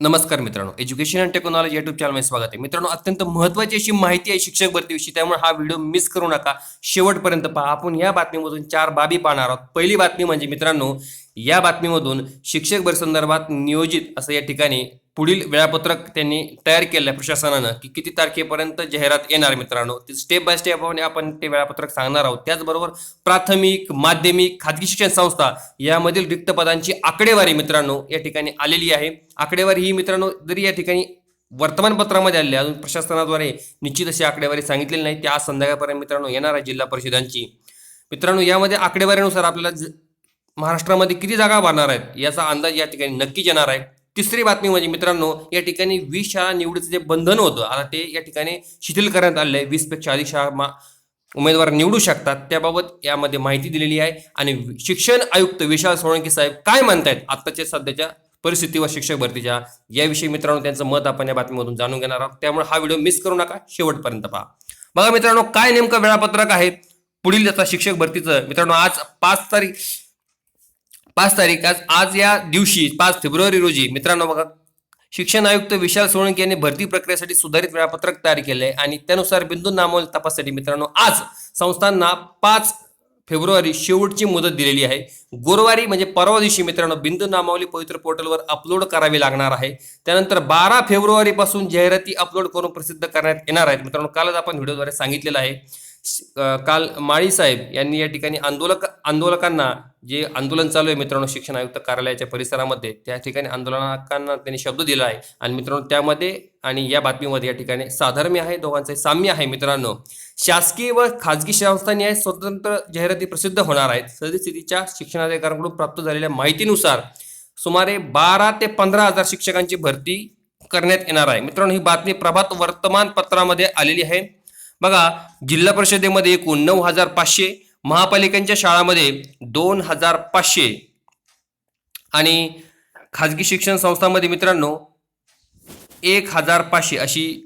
नमस्कार मित्रांनो. Education and technology YouTube चॅनलमध्ये स्वागत आहे. मित्रांनो अत्यंत महत्त्वाची अशी माहिती आहे शिक्षक भरतीविषयी. त्यामुळे हा व्हिडिओ मिस करू नका. शेवटपर्यंत पहा. आपण या बातमीमधून चार बाबी पाहणार आहोत. पहिली बातमी म्हणजे मित्रांनो या बातमीमधून शिक्षक भरती संदर्भात नियोजित असं या ठिकाणी पुढील वेळापत्रक त्यांनी तयार केलं आहे प्रशासनानं की किती तारखेपर्यंत जाहिरात येणार मित्रांनो? ते स्टेप बाय स्टेप आपण आपण ते वेळापत्रक सांगणार आहोत. त्याचबरोबर प्राथमिक माध्यमिक खाजगी शिक्षण संस्था यामधील रिक्त पदांची आकडेवारी मित्रांनो या ठिकाणी आलेली आहे. आकडेवारी ही मित्रांनो जरी या ठिकाणी वर्तमानपत्रामध्ये आलेली आहे, अजून प्रशासनाद्वारे निश्चित अशी आकडेवारी सांगितलेली नाही. त्या आज संध्याकाळपर्यंत मित्रांनो येणार आहे जिल्हा परिषदांची. मित्रांनो यामध्ये आकडेवारीनुसार आपल्याला ज- महाराष्ट्रामध्ये किती जागा भरणार आहेत याचा अंदाज या ठिकाणी नक्कीच येणार आहे. तिसरी बातमी म्हणजे मित्रांनो या ठिकाणी वीस शाळा निवडीचं जे बंधन होतं आता ते या ठिकाणी शिथिल करण्यात आले आहे. वीसपेक्षा अधिक शाळा मा- उमेदवार निवडू शकतात. त्याबाबत यामध्ये माहिती दिलेली आहे. आणि शिक्षण आयुक्त विशाल सोळंकी साहेब काय म्हणतायत? आत्ताच्या सध्याच्या परिस्थितीवर शिक्षक भरतीच्या याविषयी मित्रांनो त्यांचं मत आपण या बातमीमधून जाणून घेणार आहोत. त्यामुळे हा व्हिडिओ मिस करू नका. शेवटपर्यंत पहा. बघा मित्रांनो काय नेमकं वेळापत्रक आहे? पुढील आता शिक्षक भरतीचं मित्रांनो आज पाच तारीख पाच तारीख आज आज या दिवशी पाच फेब्रुवारी रोजी मित्रांनो बघा शिक्षण आयुक्त विशाल सोळंकी यांनी भरती प्रक्रियेसाठी सुधारित वेळापत्रक तयार केले आहे आणि त्यानुसार बिंदू नामोल तपासासाठी मित्रांनो आज संस्थांना पाच फेब्रुवारी शेवटची मुदत दिलेली आहे. गुरुवारी म्हणजे परवा दिवशी मित्रांनो बिंदू नामावली पवित्र पोर्टलवर अपलोड करावी लागणार आहे. त्यानंतर बारा फेब्रुवारीपासून जाहिराती अपलोड करून प्रसिद्ध करण्यात येणार आहेत. मित्रांनो कालच आपण व्हिडिओद्वारे सांगितलेलं आहे. काल माळी साहेब यांनी या ठिकाणी आंदोलक आंदोलकांना जे आंदोलन चालू आहे मित्रांनो शिक्षण आयुक्त कार्यालयाच्या परिसरामध्ये त्या ठिकाणी आंदोलकांना त्यांनी शब्द दिला आहे. आणि मित्रांनो त्यामध्ये आणि या बातमीमध्ये या ठिकाणी साधर्म्य आहे दोघांचे साम्य आहे मित्रांनो. शासकीय व खाजगी संस्थांनी आहे स्वतंत्र जाहिराती प्रसिद्ध होणार आहेत. सद्यस्थितीच्या शिक्षणाधिकाऱ्यांकडून प्राप्त झालेल्या माहितीनुसार सुमारे बारा ते पंधरा हजार शिक्षकांची भरती करण्यात येणार आहे. मित्रांनो ही बातमी प्रभात वर्तमानपत्रामध्ये आलेली आहे. बघा जिल्हा परिषदेमध्ये एकूण नऊ हजार पाचशे महापालिकांच्या शाळामध्ये दोन हजार पाचशे. आणि खाजगी शिक्षण संस्थांमध्ये मित्रांनो एक हजार पाचशे अशी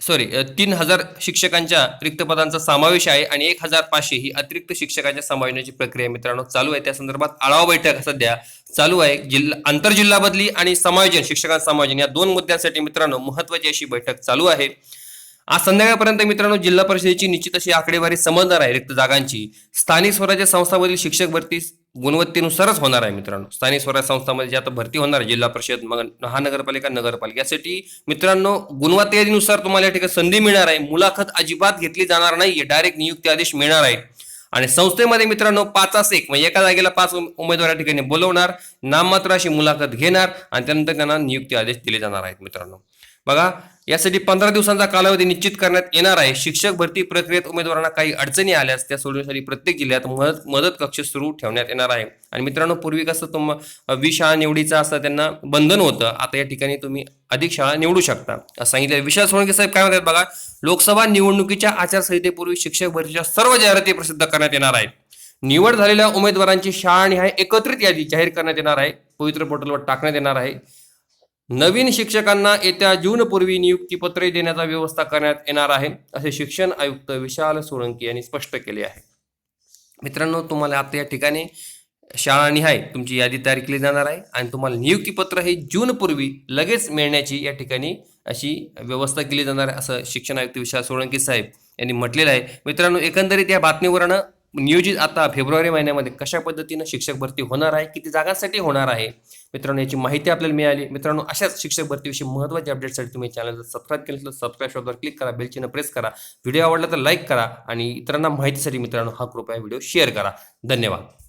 सॉरी तीन हजार शिक्षकांच्या रिक्त पदांचा समावेश आहे आणि एक हजार पाचशे ही अतिरिक्त शिक्षकांच्या समावेशनाची प्रक्रिया मित्रांनो चालू आहे. त्या संदर्भात आढावा बैठक सध्या चालू आहे. जिल्हा आंतरजिल्हा बदली आणि समायोजन शिक्षकांचं समायोजन या दोन मुद्द्यांसाठी मित्रांनो महत्वाची अशी बैठक चालू आहे. आज संध्याकाळपर्यंत मित्रांनो जिल्हा परिषदेची निश्चित अशी आकडेवारी समजणार आहे रिक्त जागांची. स्थानिक स्वराज्य संस्थांमधील शिक्षक भरती गुणवत्तेनुसारच होणार आहे मित्रांनो. स्थानिक स्वराज्य संस्थांमध्ये जे आता भरती होणार आहे जिल्हा परिषद मग महानगरपालिका नगरपालिका. यासाठी मित्रांनो गुणवत्तेनुसार तुम्हाला या ठिकाणी संधी मिळणार आहे. मुलाखत अजिबात घेतली जाणार नाहीये. डायरेक्ट नियुक्ती आदेश मिळणार आहे. आणि संस्थेमध्ये मित्रांनो पाचास एक म्हणजे एका जागेला पाच उम- उमेदवार या ठिकाणी बोलवणार नाममात्र अशी मुलाखत घेणार आणि त्यानंतर त्यांना नियुक्ती आदेश दिले जाणार आहेत मित्रांनो. बघा यासाठी पंधरा दिवसांचा कालावधी निश्चित करण्यात येणार आहे. शिक्षक भरती प्रक्रियेत उमेदवारांना काही अडचणी आल्यास त्या सोडवण्यासाठी प्रत्येक जिल्ह्यात मदत मदत कक्ष सुरू ठेवण्यात येणार आहे. आणि मित्रांनो पूर्वी कसं तुम विषा निवडीचा असं त्यांना बंधन होतं. आता या ठिकाणी तुम्ही अधिक शाळा निवडू शकता. असं सांगितलं विशाल सोळंके साहेब काय म्हणतात बघा लोकसभा निवडणुकीच्या आचारसंहितेपूर्वी शिक्षक भरतीच्या सर्व जाहिराती प्रसिद्ध करण्यात येणार आहेत. निवड झालेल्या उमेदवारांची शाळानिहाय एकत्रित यादी जाहीर करण्यात येणार आहे. पवित्र पोर्टलवर टाकण्यात येणार आहे. नवीन शिक्षकांना येत्या जूनपूर्वी नियुक्तीपत्रे देण्याचा व्यवस्था करण्यात येणार आहे असे शिक्षण आयुक्त विशाल सोळंकी यांनी स्पष्ट केले आहे. मित्रांनो तुम्हाला आता या ठिकाणी शाळानिहाय तुमची यादी तयार केली जाणार आहे आणि तुम्हाला नियुक्तीपत्र हे जूनपूर्वी लगेच मिळण्याची या ठिकाणी अशी व्यवस्था केली जाणार आहे असं शिक्षण आयुक्त विशाल सोळंकी साहेब यांनी म्हटलेलं आहे. मित्रांनो एकंदरीत या बातमीवरनं नियोजित आता फेब्रुवारी महिन्यामध्ये कशा पद्धतीनं शिक्षक भरती होणार आहे किती जागांसाठी होणार आहे मित्रांनो याची माहिती आपल्याला मिळाली. मित्रांनो अशाच शिक्षक भरतीविषयी महत्त्वाच्या अपडेटसाठी तुम्ही चॅनलला सबस्क्राईब केलं तर सबस्क्राईब शॉपवर क्लिक करा बेलचिन्ह प्रेस करा. व्हिडिओ आवडला तर लाईक करा आणि इतरांना माहितीसाठी मित्रांनो हा कृपया व्हिडिओ शेअर करा. धन्यवाद.